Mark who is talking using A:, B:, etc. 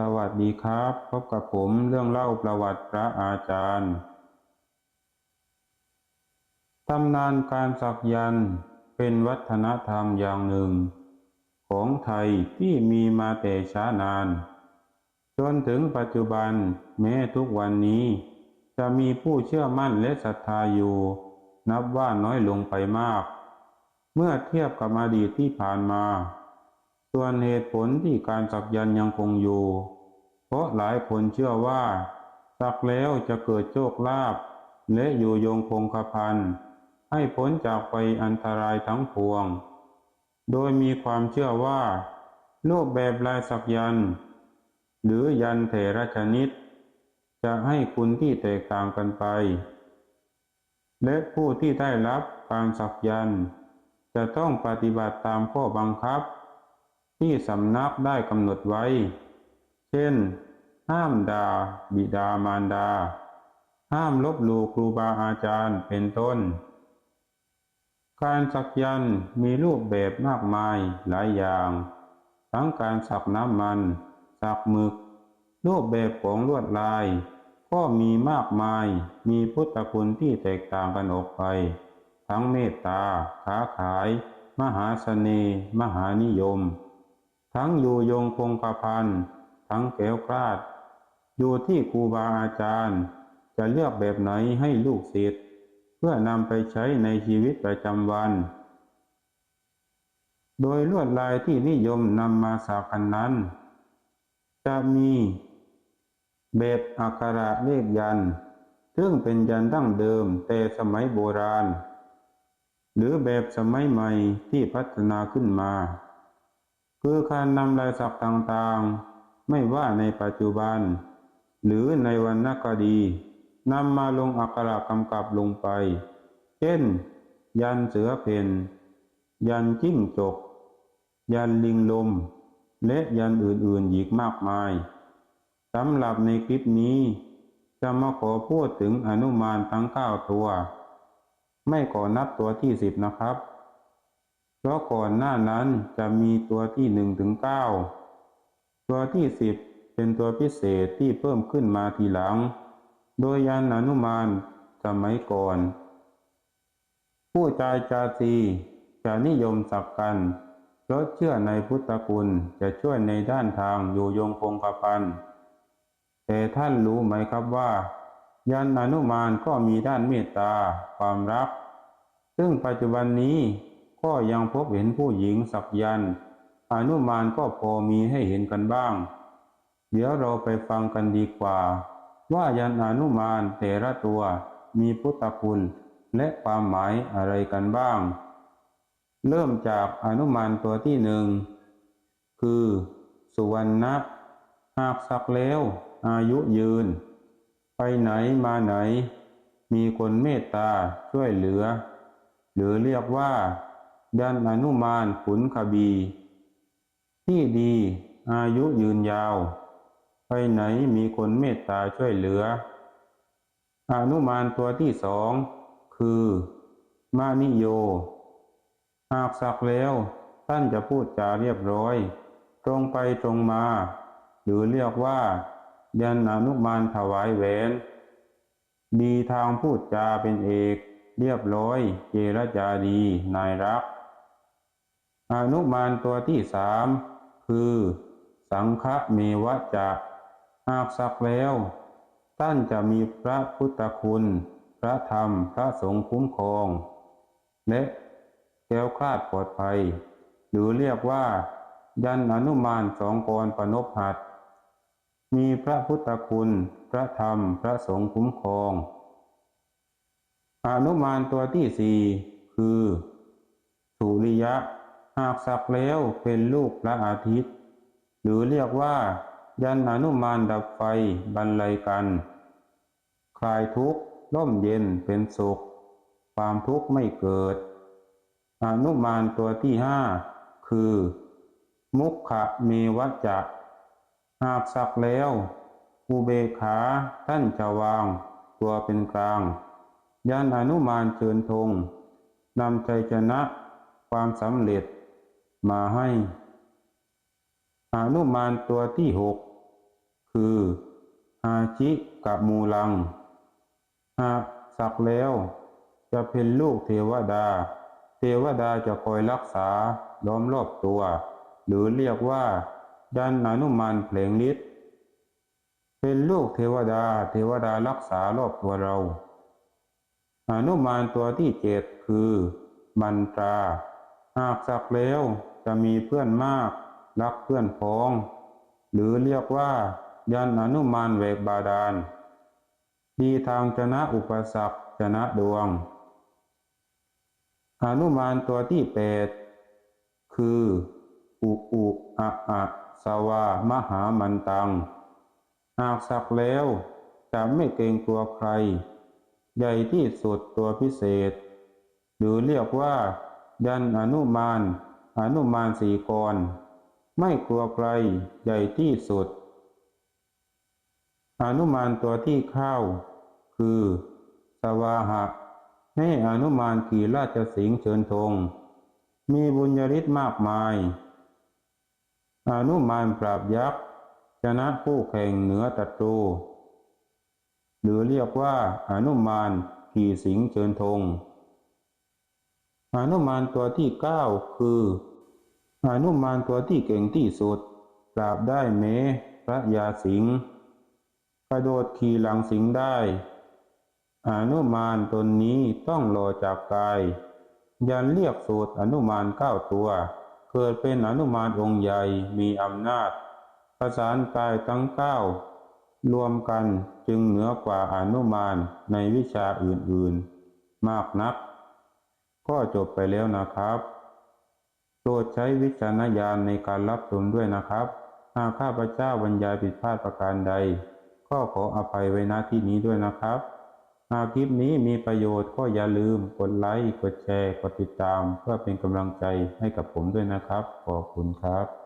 A: สวัสดีครับ พบกับผมเรื่องเล่าประวัติพระอาจารย์ตำนานการสักยันเป็นวัฒนธรรมอย่างหนึ่ง ของไทยที่มีมาแต่ช้านาน จนถึงปัจจุบันแม้ทุกวันนี้ จะมีผู้เชื่อมั่นและศรัทธาอยู่ นับว่าน้อยลงไปมาก เมื่อเทียบกับอดีตที่ผ่านมา ส่วนเหตุผลที่การสักยันยังคงอยู่ เพราะหลายคนเชื่อว่า สักแล้วจะเกิดโชคลาภและอยู่ยงคงกระพันให้พ้นจากไปอันตรายทั้งปวง โดยมีความเชื่อว่า รูปแบบลายสักยัน หรือยันเถระชนิด จะให้คุณที่แตกต่างกันไป และผู้ที่ได้รับการสักยัน จะต้องปฏิบัติตามข้อบังคับ ที่สำนักได้กำหนดไว้ เช่น ห้ามด่าบิดามารดา ห้ามลบหลู่ครูบาอาจารย์เป็นต้น การสักยันต์มีรูปแบบมากมายหลายอย่าง ทั้งการสักน้ำมัน สักหมึก รูปแบบของลวดลาย ก็มีมากมายมีพุทธคุณที่แตกต่างกันออกไป ทั้งเมตตาค้าขาย มหาเสน่ห์มหานิยม ทั้งอยู่ยงคงกระพันทั้งแก้วกลาด อยู่ที่ครูบาอาจารย์ จะเลือกแบบไหนให้ลูกศิษย์เพื่อนำไปใช้ในชีวิตประจำวัน โดยลวดลายที่นิยมนำมาสักกันนั้น จะมีแบบอักขระเลขยัน ซึ่งเป็นยันต์ดั้งเดิมแต่สมัยโบราณ หรือแบบสมัยใหม่ที่พัฒนาขึ้นมา คือการนำลายสักต่างๆ ไม่ว่าในปัจจุบัน หรือในวรรณคดีนำมาลงอักขระกำกับลงไป เช่น ยันเสือเพนยันจิ้งจก ยันลิงลม และยันอื่นๆอีกมากมายสำหรับในคลิปนี้ จะมาขอพูดถึงอนุมานทั้งเก้าตัว ไม่ก่อนับตัวที่สิบนะครับ ราะก่อนหน้านั้นจะมีตัวที่หนึ่งถึงเก้าตัวที่สิบเป็นตัวพิเศษที่เพิ่มขึ้นมาทีหลัง โดยยันอนุมานสมัยก่อน ผู้ใจจาซีจะนิยมสักกันเพราะเชื่อในพุทธคุณจะช่วยในด้านทางอยู่ยงคงกระพัน แต่ท่านรู้ไหมครับว่า ยันอนุมานก็มีด้านเมตตาความรัก ซึ่งปัจจุบันนี้ ก็ยังพบเห็นผู้หญิงสักยันต์อนุมานก็พอมีให้เห็นกันบ้าง เดี๋ยวเราไปฟังกันดีกว่า ว่ายันอนุมานแต่ละตัวมีพุทธคุณและความหมายอะไรกันบ้าง เริ่มจากอนุมานตัวที่หนึ่งคือ สุวรรณะหากสักแล้ว อายุยืน ไปไหนมาไหน มีคนเมตตาช่วยเหลือ หรือเรียกว่า ยันอนุมานขุนขบี ที่ดีอายุยืนยาว ไปไหนมีคนเมตตาช่วยเหลือ อนุมานตัวที่สอง คือมานิโย หากสักแล้วท่านจะพูดจาเรียบร้อย ตรงไปตรงมา หรือเรียกว่ายันอนุมานถวายแหวนดีทางพูดจาเป็นเอก เรียบร้อย เจรจาดี นายรัก อนุมานตัวที่สามคือ สังฆเมวะจะหากสักแล้ว ท่านจะมีพระพุทธคุณ พระธรรมพระสงฆ์คุ้มครอง และแก้วคลาดปลอดภัย หรือเรียกว่า ยันอนุมานสองกรปนพหัดมีพระพุทธคุณ พระธรรมพระสงฆ์คุ้มครอง อนุมานตัวที่สี่คือสุริยะ หากสักแล้วเป็นลูกพระอาทิตย์ หรือเรียกว่า ยันอนุมานดับไฟบรรลัยกัน คลายทุกข์ร่มเย็นเป็นสุข ความทุกข์ไม่เกิด อนุมานตัวที่ห้าคือ มุขะเมวะจะหากสักแล้วอุเบขาท่านจะวาง ตัวเป็นกลาง ยันอนุมานเชิญธงนำใจชนะ ความสำเร็จ มาให้อนุมานตัวที่หกคืออาชิกะมูลัง หากสักแล้วจะเป็นลูกเทวดา เทวดาจะคอยรักษาล้อมรอบตัว หรือเรียกว่ายันอนุมานเพลงฤทธิ์เป็นลูกเทวดา เทวดารักษารอบตัวเราอนุมานตัวที่เจ็ดคือบันตรา หากสักแล้ว จะมีเพื่อนมาก รักเพื่อนพ้อง หรือเรียกว่า ยันอนุมานเวกบาดาล ดีทางชนะอุปสรรคชนะดวง อนุมานตัวที่แปดคือ อุอุอะอะสวามหามันตัง หากสักแล้วจะไม่เกรงกลัวใคร ใหญ่ที่สุดตัวพิเศษ หรือเรียกว่า ยันอนุมาน อนุมานสีกร ไม่กลัวใครใหญ่ที่สุดอนุมานตัวที่เข้า คือสวาหะให้อนุมานขี่ราชสิงห์เชิญธง มีบุญญาฤทธิ์มากมายอนุมานปราบยักษ์ชนะผู้แข่งเหนือศัตรูหรือเรียกว่าอนุมานขี่สิงห์เชิญธง อนุมานตัวที่เก้าคืออนุมานตัวที่เก่งที่สุดปราบได้แม้พระยาสิงห์กระโดดขี่หลังสิงได้อนุมานตนนี้ต้องรอจากกาย ยันเรียกสูตรอนุมานเก้าตัว เกิดเป็นอนุมานองค์ใหญ่มีอำนาจ ประสานกายทั้งเก้ารวมกันจึงเหนือกว่าอนุมานในวิชาอื่นๆ มากนัก ก็จบไปแล้วนะครับ โปรดใช้วิจารณญาณในการรับชมด้วยนะครับ หากข้าพเจ้าบรรยายผิดพลาดประการใด ก็ขออภัยไว้ณที่นี้ด้วยนะครับ หากคลิปนี้มีประโยชน์ก็อย่าลืมกดไลค์ กดแชร์ กดติดตาม เพื่อเป็นกำลังใจให้กับผมด้วยนะครับ ขอบคุณครับ